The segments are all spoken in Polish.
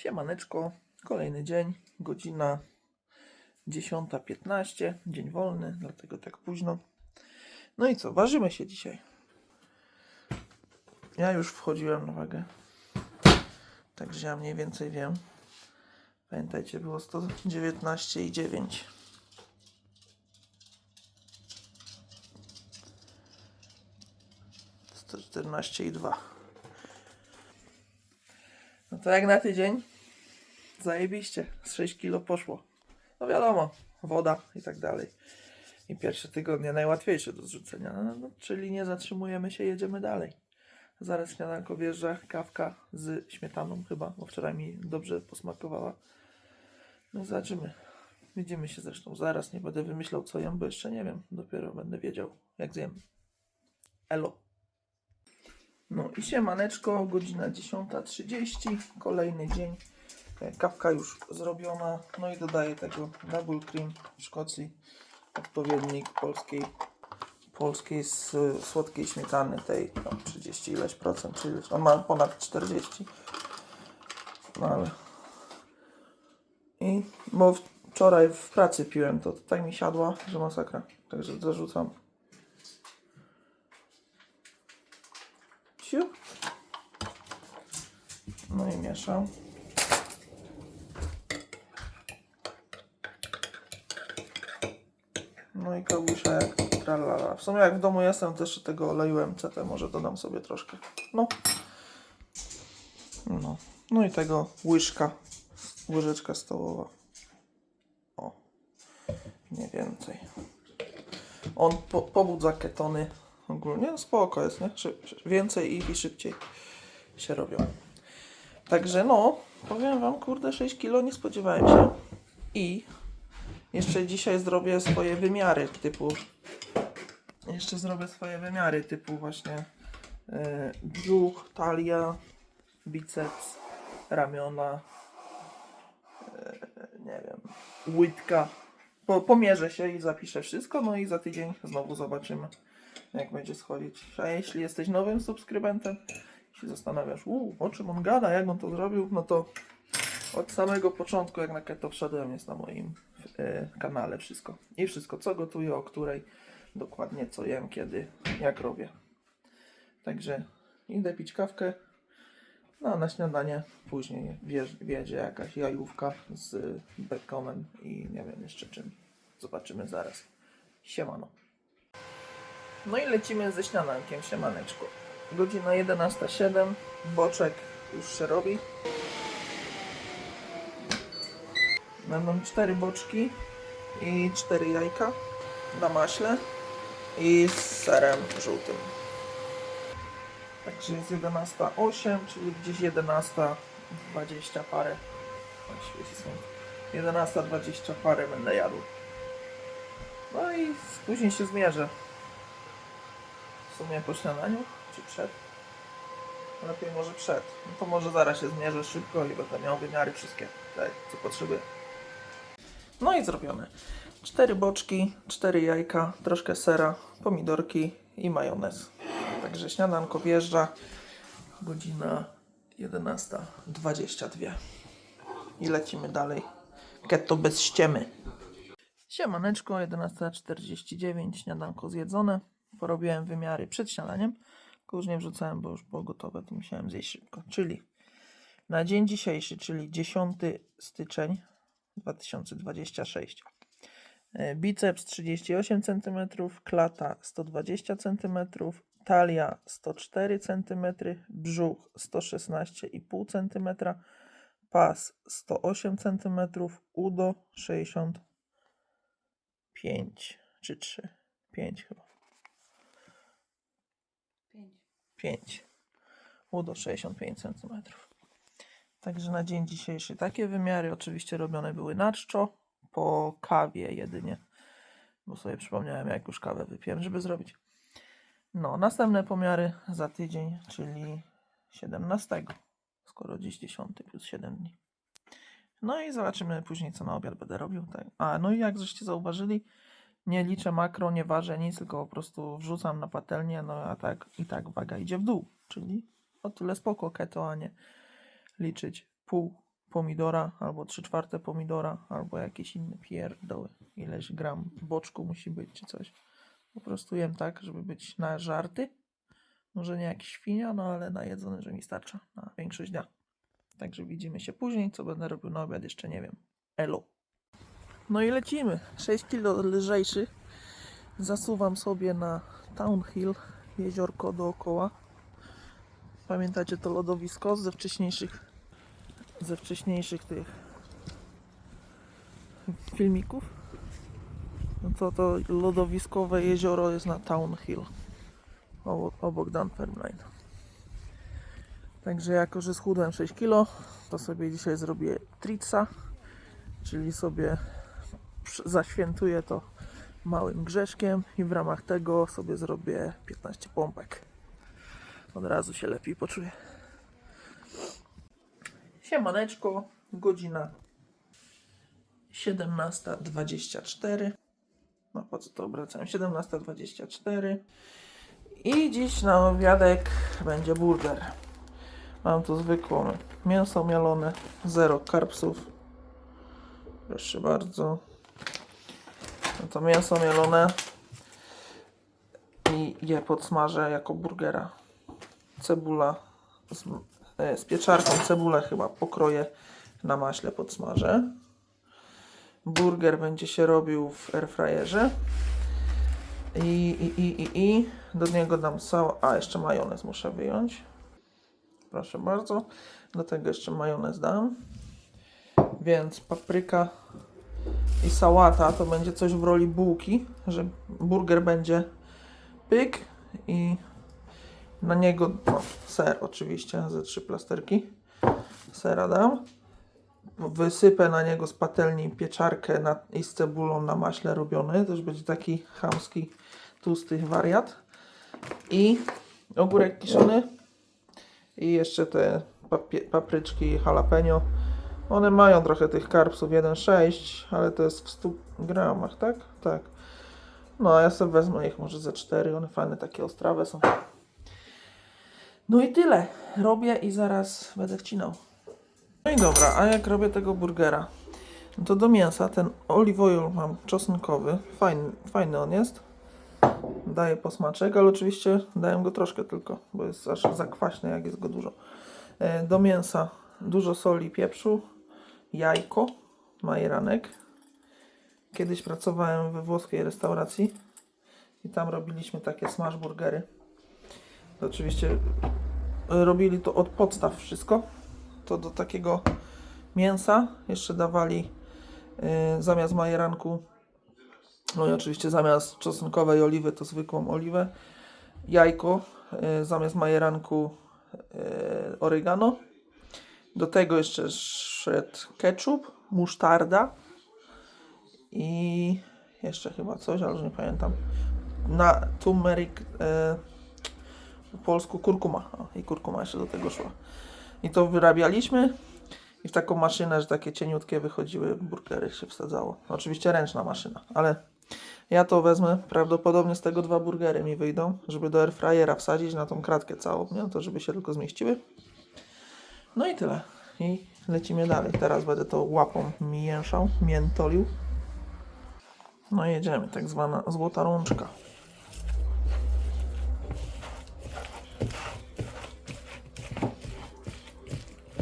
Siemaneczko, kolejny dzień, godzina 10.15, dzień wolny, dlatego tak późno. No i co, ważymy się dzisiaj. Ja już wchodziłem na wagę, także ja mniej więcej wiem. Pamiętajcie, było 119,9. Sto czternaście i dwa. To jak na tydzień? Zajebiście. Z 6 kilo poszło. No wiadomo, woda i tak dalej. I pierwsze tygodnie najłatwiejsze do zrzucenia. No, no, czyli nie zatrzymujemy się, jedziemy dalej. Zaraz śniadanko wjeżdża, kawka z śmietaną chyba, bo wczoraj mi dobrze posmakowała. No zobaczymy. Widzimy się zresztą zaraz. Nie będę wymyślał co jem, bo jeszcze nie wiem. Dopiero będę wiedział jak zjem. Elo. No i siemaneczko, godzina 10.30, kolejny dzień. E, Kawka już zrobiona, no i dodaję tego double cream w Szkocji, odpowiednik polskiej, polskiej s- słodkiej śmietany, tej tam 30 ileś procent, czy ileś, on ma ponad 40. No ale... I bo wczoraj w pracy piłem, to tak mi siadła, że masakra, także zarzucam. No i kałuszek, tralala. W sumie jak w domu jestem, to jeszcze tego oleju MCT może dodam sobie troszkę. No. No. No i tego łyżka, łyżeczka stołowa. O. Nie więcej. On po, pobudza ketony ogólnie. No spoko jest, nie? Szy, więcej i szybciej się robią. Także no, powiem wam, kurde, 6 kilo nie spodziewałem się. I jeszcze dzisiaj zrobię swoje wymiary typu. Jeszcze zrobię swoje wymiary typu właśnie e, brzuch, talia, biceps, ramiona, e, nie wiem, łydka. Po, pomierzę się i zapiszę wszystko, no i za tydzień znowu zobaczymy, jak będzie schodzić. A jeśli jesteś nowym subskrybentem, się zastanawiasz, u, o czym on gada, jak on to zrobił, no to od samego początku, jak na keto wszedłem, jest na moim e, kanale wszystko. I wszystko, co gotuję, o której, dokładnie co jem, kiedy, jak robię. Także idę pić kawkę, no a na śniadanie później wjedzie jakaś jajówka z bekonem i nie wiem jeszcze czym. Zobaczymy zaraz. Siemano. No i lecimy ze śniadankiem, siemaneczko. Godzina 11.07, boczek już się robi. Będą cztery boczki i cztery jajka na maśle i z serem żółtym. Także jest 11.08, czyli gdzieś 11.20 parę. Świeci są. 11.20 parę będę jadł. No i później się zmierzę. W sumie po śniadaniu, czy przed? Lepiej może przed. No to może zaraz się zmierzę szybko i będę miał wymiary wszystkie, tak, co potrzebuję. No i zrobione. Cztery boczki, cztery jajka, troszkę sera, pomidorki i majonez. Także śniadanko wjeżdża. Godzina 11.22. I lecimy dalej. Ketto bez ściemy. Siemaneczko, 11.49, śniadanko zjedzone. Porobiłem wymiary przed śniadaniem. Już nie wrzucałem, bo już było gotowe, to musiałem zjeść szybko. Czyli na dzień dzisiejszy, czyli 10 styczeń 2026. E, Biceps 38 cm, klata 120 cm, talia 104 cm, brzuch 116,5 cm, pas 108 cm, udo 65 czy 3, 5 chyba. 5. Udo 65 cm. Także na dzień dzisiejszy takie wymiary. Oczywiście robione były na czczo, po kawie jedynie. Bo sobie przypomniałem, jak już kawę wypiłem, żeby zrobić. No, następne pomiary za tydzień, czyli 17. Skoro dziś 10 plus 7 dni. No i zobaczymy później, co na obiad będę robił. Tak. A, no i jak żeście zauważyli, nie liczę makro, nie ważę nic, tylko po prostu wrzucam na patelnię, no a tak i tak waga idzie w dół. Czyli o tyle spoko keto, a nie liczyć pół pomidora, albo 3 czwarte pomidora, albo jakieś inne pierdoły. Ileś gram boczku musi być, czy coś. Po prostu jem tak, żeby być na żarty. Może nie jak świnia, no ale na jedzony, że mi starcza na większość dnia. Także widzimy się później. Co będę robił na obiad, jeszcze nie wiem. Elo. No i lecimy. 6 kilo lżejszy. Zasuwam sobie na Townhill, jeziorko dookoła. Pamiętacie to lodowisko ze wcześniejszych ze wcześniejszych tych filmików? No to to lodowiskowe jezioro jest na Townhill obok, Dunfermline. Także jako, że schudłem 6 kg, to sobie dzisiaj zrobię tritsa, czyli sobie zaświętuję to małym grzeszkiem i w ramach tego sobie zrobię 15 pompek. Od razu się lepiej poczuję. Siemaneczko, godzina 17.24. No po co to obracałem? 17.24. I dziś na obiadek będzie burger. Mam tu zwykłą mięso mielone, zero karpsów. Proszę bardzo. No to mięso mielone i je podsmażę jako burgera. Cebula z, e, z pieczarką, cebulę chyba pokroję na maśle, podsmażę. Burger będzie się robił w airfryerze. I, i, i, i, i do niego dam sał, a jeszcze majonez muszę wyjąć. Proszę bardzo. Do tego jeszcze majonez dam. Więc papryka i sałata to będzie coś w roli bułki, że burger będzie pyk i na niego no, ser oczywiście, ze trzy plasterki sera dam. Wysypę na niego z patelni pieczarkę na, i z cebulą na maśle robiony. To już będzie taki chamski, tłusty wariat. I ogórek kiszony. I jeszcze te papryczki jalapeno. One mają trochę tych karpsów 1,6, ale to jest w 100 gramach, tak? Tak. No, a ja sobie wezmę ich może ze 4. One fajne, takie ostrawe są. No i tyle. Robię i zaraz będę wcinał. No i dobra, a jak robię tego burgera? No to do mięsa ten olive oil mam czosnkowy. Fajny, fajny on jest. Daję posmaczek, ale oczywiście daję go troszkę tylko, bo jest aż za kwaśny, jak jest go dużo. E, Do mięsa dużo soli, pieprzu, jajko, majeranek. Kiedyś pracowałem we włoskiej restauracji i tam robiliśmy takie smash burgery. To oczywiście e, robili to od podstaw wszystko. To do takiego mięsa jeszcze dawali e, zamiast majeranku, no i oczywiście zamiast czosnkowej oliwy to zwykłą oliwę, jajko, e, zamiast majeranku oregano. Do tego jeszcze szedł ketchup, musztarda i jeszcze chyba coś, ale już nie pamiętam. Na turmeric, e, po polsku kurkuma. O, I kurkuma jeszcze do tego szła. I to wyrabialiśmy i w taką maszynę, że takie cieniutkie wychodziły burgery się wsadzało. Oczywiście ręczna maszyna, ale ja to wezmę, prawdopodobnie z tego dwa burgery mi wyjdą, żeby do airfryera wsadzić na tą kratkę całą, nie? To żeby się tylko zmieściły. No i tyle. I lecimy dalej. Teraz będę to łapą mięszał, miętolił. No i jedziemy, tak zwana złota rączka.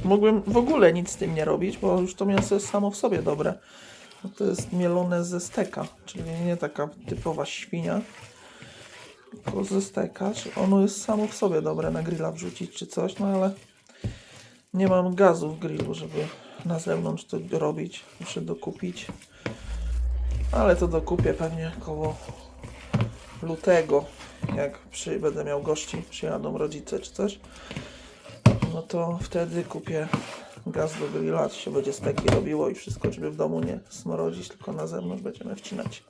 Mógłbym w ogóle nic z tym nie robić, bo już to mięso jest samo w sobie dobre. To jest mielone ze steka, czyli nie taka typowa świnia, tylko ze steka. Ono jest samo w sobie dobre na grilla wrzucić czy coś, no ale nie mam gazu w grillu, żeby na zewnątrz to robić. Muszę dokupić. Ale to dokupię pewnie koło lutego, jak przy, będę miał gości, przyjadą rodzice czy coś. No to wtedy kupię gaz do grilla, się będzie steki robiło i wszystko, żeby w domu nie smrodzić, tylko na zewnątrz będziemy wcinać.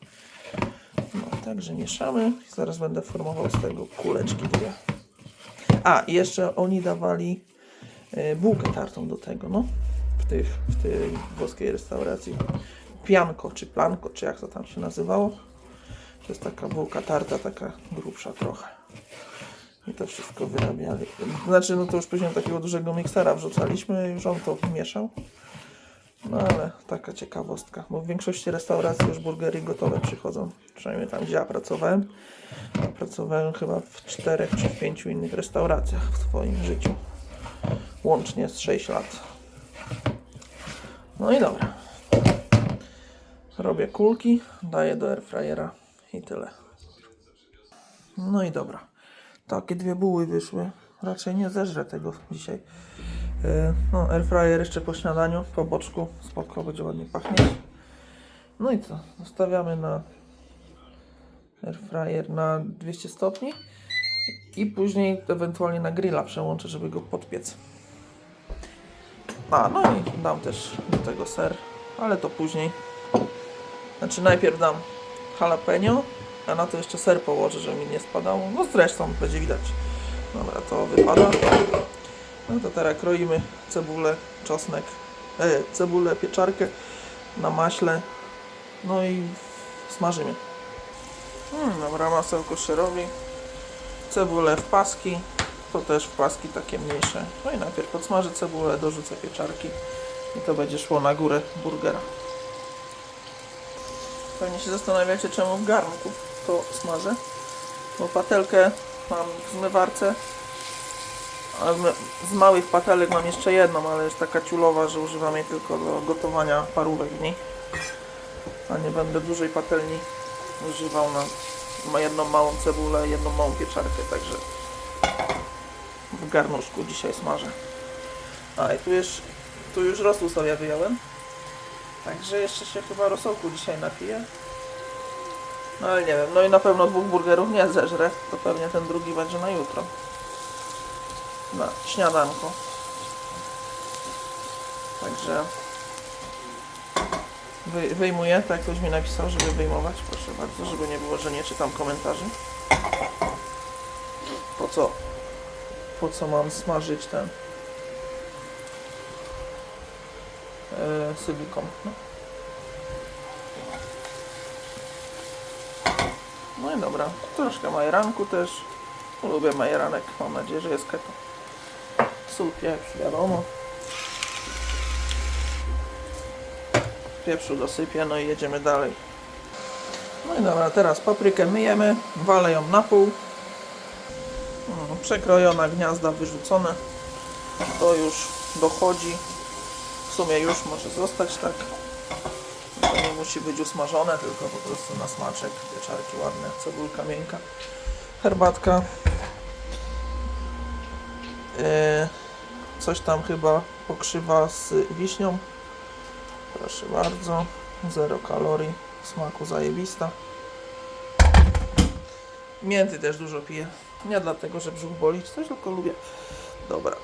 No, także mieszamy i zaraz będę formował z tego kuleczki dwie. A, i jeszcze oni dawali bułkę tartą do tego, no. W, tych, w tej włoskiej restauracji. Pianko, czy planko, czy jak to tam się nazywało. To jest taka bułka tarta, taka grubsza trochę. I to wszystko wyrabiali. Znaczy, no to już później takiego dużego miksera wrzucaliśmy już on to mieszał. No ale taka ciekawostka, bo w większości restauracji już burgery gotowe przychodzą. Przynajmniej tam, gdzie ja pracowałem. Pracowałem chyba w czterech czy w pięciu innych restauracjach w swoim życiu. Łącznie z 6 lat. No i dobra. Robię kulki, daję do airfryera i tyle. No i dobra. Takie dwie buły wyszły. Raczej nie zeżrę tego dzisiaj. Yy, No, airfryer jeszcze po śniadaniu, po boczku. Spoko, będzie ładnie pachnieć. No i co? Zostawiamy na airfryer na 200 stopni i później ewentualnie na grilla przełączę, żeby go podpiec. A, no i dam też do tego ser, ale to później. Znaczy najpierw dam jalapeno, a na to jeszcze ser położę, żeby mi nie spadało. No zresztą będzie widać. Dobra, to wypada. No to teraz kroimy cebulę, czosnek, e, cebulę, pieczarkę na maśle. No i smażymy. Hmm, dobra, masełko się robi. Cebulę w paski. To też w paski takie mniejsze. No i najpierw podsmażę cebulę, dorzucę pieczarki. I to będzie szło na górę burgera. Pewnie się zastanawiacie, czemu w garnku to smażę. Bo patelkę mam w zmywarce. Z- małych patelek mam jeszcze jedną, ale jest taka ciulowa, że używam jej tylko do gotowania parówek w niej. A nie będę dużej patelni używał na jedną małą cebulę, jedną małą pieczarkę, także w garnuszku dzisiaj smażę. A i tu już, tu już rosół sobie wyjąłem. Także jeszcze się chyba rosołku dzisiaj napiję. No ale nie wiem, no i na pewno dwóch burgerów nie zeżrę, to pewnie ten drugi będzie na jutro. Na śniadanko. Także wy, wyjmuję, tak ktoś mi napisał, żeby wyjmować, proszę bardzo, żeby nie było, że nie czytam komentarzy. Po co, po co mam smażyć ten yy. No. no i dobra, troszkę majeranku też. Lubię majeranek, mam nadzieję, że jest keto. Sól, pieprz, wiadomo. Pieprzu dosypię, no i jedziemy dalej. No i dobra, teraz paprykę myjemy, walę ją na pół. Mm, Przekrojona gniazda wyrzucone. To już dochodzi. W sumie już może zostać tak. To nie musi być usmażone, tylko po prostu na smaczek. Pieczarki ładne, cebulka miękka. Herbatka. Yy, coś tam chyba pokrzywa z wiśnią. Proszę bardzo. Zero kalorii. Smaku zajebista. Mięty też dużo piję. Nie dlatego, że brzuch boli czy coś, tylko lubię. Dobra.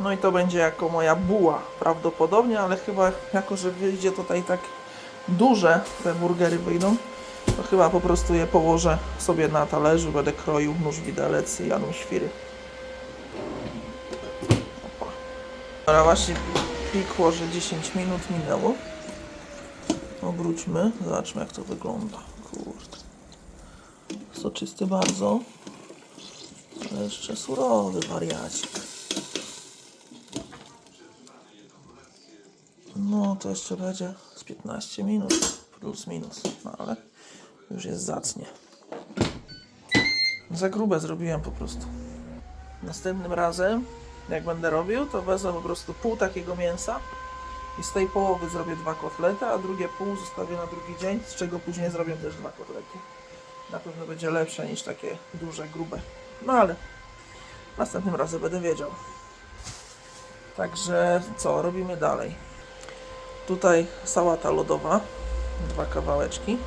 No i to będzie jako moja buła prawdopodobnie, ale chyba jako, że wyjdzie tutaj tak duże te burgery wyjdą, to chyba po prostu je położę sobie na talerzu, będę kroił nóż widelec i jadą świry. Opa. Dobra, właśnie pikło, że 10 minut minęło. Obróćmy, zobaczmy jak to wygląda. Kurde. Soczysty bardzo. Ale jeszcze surowy wariacik. No to jeszcze będzie z 15 minut plus minus, no ale już jest zacnie. Za grube zrobiłem po prostu. Następnym razem, jak będę robił, to wezmę po prostu pół takiego mięsa i z tej połowy zrobię dwa kotlety, a drugie pół zostawię na drugi dzień, z czego później zrobię też dwa kotlety. Na pewno będzie lepsze niż takie duże, grube. No ale następnym razem będę wiedział. Także co, robimy dalej. Tutaj sałata lodowa, dwa kawałeczki.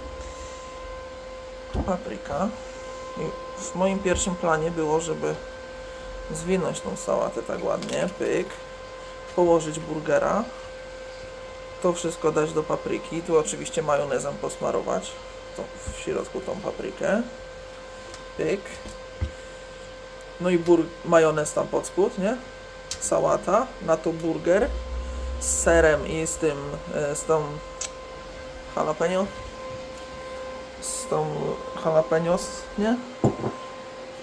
Papryka. I w moim pierwszym planie było, żeby zwinąć tą sałatę tak ładnie, pyk, położyć burgera, to wszystko dać do papryki, tu oczywiście majonezem posmarować, w środku tą paprykę, pyk, no i bur majonez tam pod spód, nie? Sałata, na to burger z serem i z tym, e, z tą jalapeno, z tą jalapenos, nie?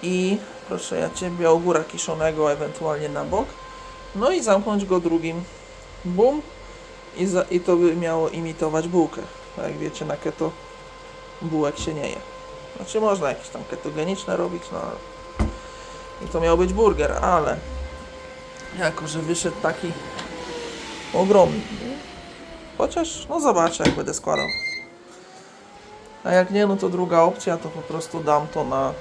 I proszę ja Ciebie, ogóra kiszonego ewentualnie na bok. No i zamknąć go drugim. Bum. I, za, I to by miało imitować bułkę. A jak wiecie, na keto bułek się nie je. Znaczy można jakieś tam ketogeniczne robić, no ale... I to miał być burger, ale... Jako, że wyszedł taki ogromny. Chociaż, no zobaczę jak będę składał. A jak nie, no to druga opcja, to po prostu dam to na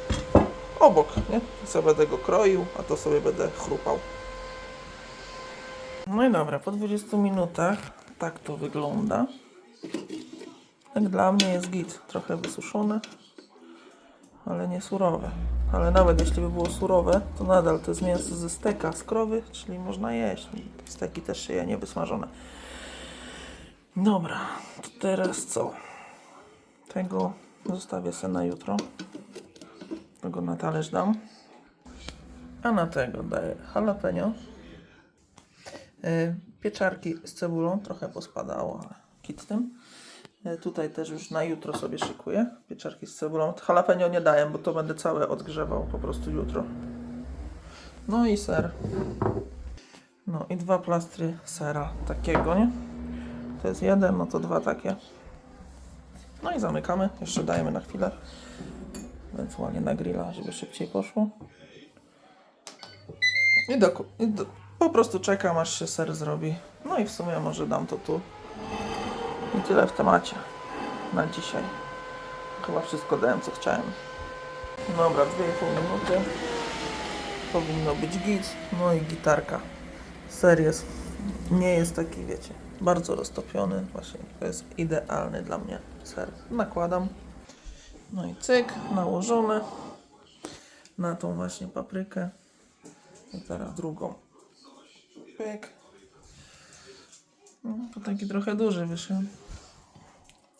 obok, nie? Sobie będę go kroił, a to sobie będę chrupał. No i dobra, po 20 minutach tak to wygląda. Jak dla mnie jest git, trochę wysuszone, ale nie surowe. Ale nawet jeśli by było surowe, to nadal to jest mięso ze steka z krowy, czyli można jeść. Steki też się je niewysmażone. Dobra, to teraz co? Tego zostawię sobie na jutro. Tego na talerz dam. A na tego daję jalapeno. Yy, Pieczarki z cebulą, trochę pospadało, ale kit tym. Yy, Tutaj też już na jutro sobie szykuję. Pieczarki z cebulą. Jalapeno nie daję, bo to będę całe odgrzewał po prostu jutro. No i ser. No i dwa plastry sera takiego, nie? To jest jeden, no to dwa takie. No i zamykamy. Jeszcze dajemy na chwilę. Ewentualnie na grilla, żeby szybciej poszło. I, do, i do, po prostu czekam, aż się ser zrobi. No i w sumie może dam to tu. I tyle w temacie na dzisiaj. Chyba wszystko dałem, co chciałem. Dobra, 2,5 minuty. Powinno być git. No i gitarka. Ser jest, nie jest taki, wiecie, bardzo roztopiony. Właśnie to jest idealny dla mnie ser. Nakładam. No i cyk, nałożone na tą właśnie paprykę. I teraz drugą. Pyk. No, to taki trochę duży wyszedł.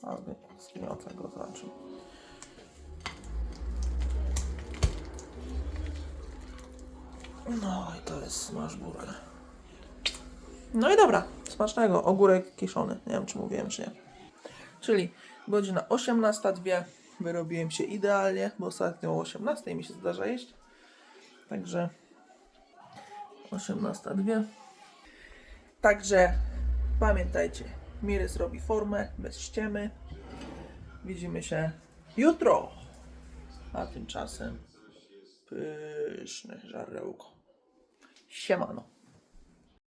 Ale zgniotę go zobaczymy. No i to jest burger. No i dobra, smacznego. Ogórek kiszony. Nie wiem, czy mówiłem, czy nie. Czyli godzina 18.02. Wyrobiłem się idealnie, bo ostatnio o 18.00 mi się zdarza jeść. Także 18.02. Także pamiętajcie, Mirys robi formę bez ściemy. Widzimy się jutro. A tymczasem pyszne żarełko. Siemano.